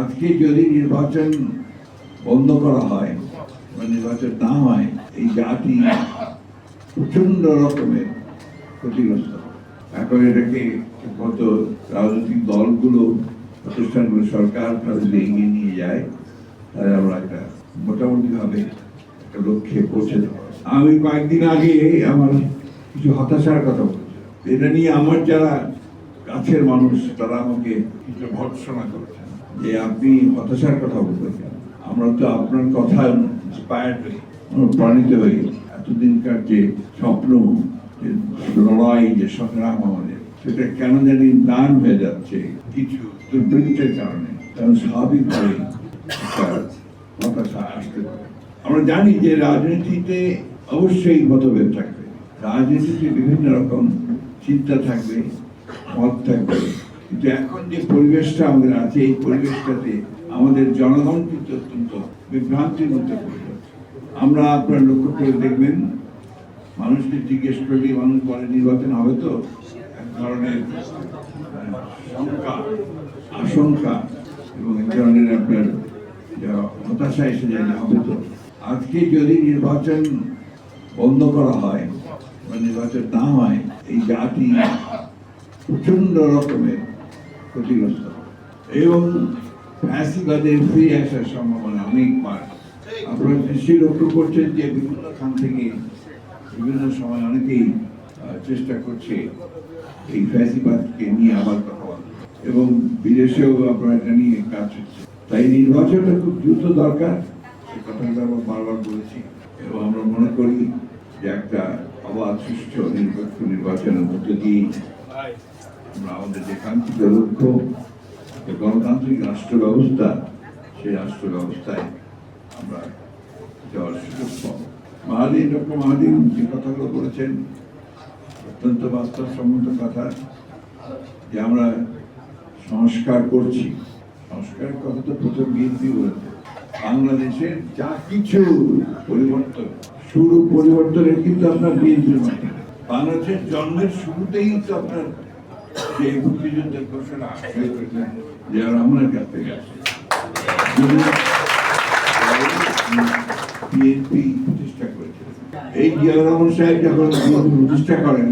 আজকে যদি নির্বাচন বন্ধ করা হয় বা নির্বাচন না হয়, এই জাতি প্রচণ্ড রকমের ক্ষতিগ্রস্ত। এখন এটাকে কত রাজনৈতিক দলগুলো, প্রতিষ্ঠানগুলো, সরকার তাদের এগিয়ে নিয়ে যায় তাহলে আমরা একটা মোটামুটিভাবে একটা লক্ষ্যে পৌঁছে দেবো। আমি কয়েকদিন আগে আমার কিছু হতাশার কথা বলছি। এটা নিয়ে আমার যারা কাছের মানুষ, তারা আমাকে কিছু ভর্সনা করেছেন। যে আপনি হতাশার কথা কেন? আমরা তো আপনার কথা ইন্সপায়ার্ড হই। অনুপ্রাণিত হই। এতদিনকার যে স্বপ্ন, যে লড়াই, যে সংগ্রাম আমাদের, সেটা কেন জানি দান হয়ে যাচ্ছে কিছু দুর্বৃত্তের কারণে। কারণ স্বাভাবিকভাবে হতাশা আসতে আমরা জানি যে রাজনীতিতে অবশ্যই মতভেদ থাকবে। রাজনীতিতে বিভিন্ন রকম চিন্তা থাকবে, মত থাকবে। কিন্তু এখন যে পরিবেশটা আমাদের আছে, এই পরিবেশটাতে আমাদের জনগণ কিন্তু অত্যন্ত বিভ্রান্তির মধ্যে পড়ে আমরা আপনার লক্ষ্য করে দেখবেন, মানুষকে জিজ্ঞেস করলে মানুষ বলে, নির্বাচন হবে তো? এক ধরনের শঙ্কা, আশঙ্কা এবং এক ধরনের আপনার হতাশা এসে যায় যে হবে তো? আজকে যদি নির্বাচন বন্ধ করা হয় বা নির্বাচন না হয়, এই জাতি প্রচণ্ড রকমের ক্ষতিগ্রস্ত এবং ফ্যাসিবাদের ফিরে আসার সম্ভাবনা অনেক আপনারা নিশ্চয়ই লক্ষ্য করছেন যে বিভিন্ন খান থেকে বিভিন্ন সময় অনেকেই চেষ্টা করছে এই ফ্যাসিবাদকে নিয়ে আবার কথা এবং বিদেশেও আপনারা এটা নিয়ে কাজ হচ্ছে। তাই নির্বাচনটা খুব দ্রুত দরকার। সে কথাটা আমরা বারবার বলেছি। এবং আমরা মনে করি যে একটা অবাধ, সুষ্ঠু নির্বাচন নির্বাচনের মধ্য দিয়ে আমাদের যে কাঙ্ক্ষিত লক্ষ্য গণতান্ত্রিক রাষ্ট্র ব্যবস্থা সেই রাষ্ট্র ব্যবস্থায় আমরা যাওয়ার সুযোগ পাবো। মাহাদিন, ডক্টর মাহাদিন যে কথাগুলো বলেছেন, অত্যন্ত বাস্তবসম্মত কথা, যে আমরা সংস্কার করছি। সংস্কারের কথা তো প্রথম বিএনপি বলেছে। বাংলাদেশের যা কিছু পরিবর্তন, শুরু পরিবর্তনের কিন্তু আপনার বিএনপির মাধ্যমে বাংলাদেশের জন্মের শুরুতেই তো আপনার যে মুক্তিযুদ্ধের ঘোষণা হয়ে করেছেন যে রহমানের কাছ থেকে এই জিয়া সাহেব করেন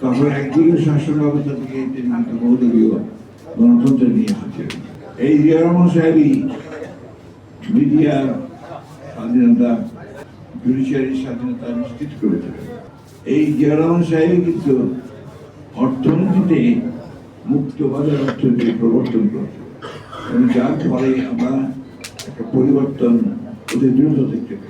তখন একদিকে শাসন ব্যবস্থা থেকে তিনি নিয়ে এসেছিলেন এই জিয়া রহমান মিডিয়া স্বাধীনতা জুডিশিয়ারি স্বাধীনতা নিশ্চিত করেছিলেন এই জিয়া রহমান সাহেবই কিন্তু অর্থনীতিতে মুক্ত বাজার অর্থনীতি প্রবর্তন এবং যার ফলে আমরা একটা পরিবর্তন অতি দ্রুত দেখতে পাই।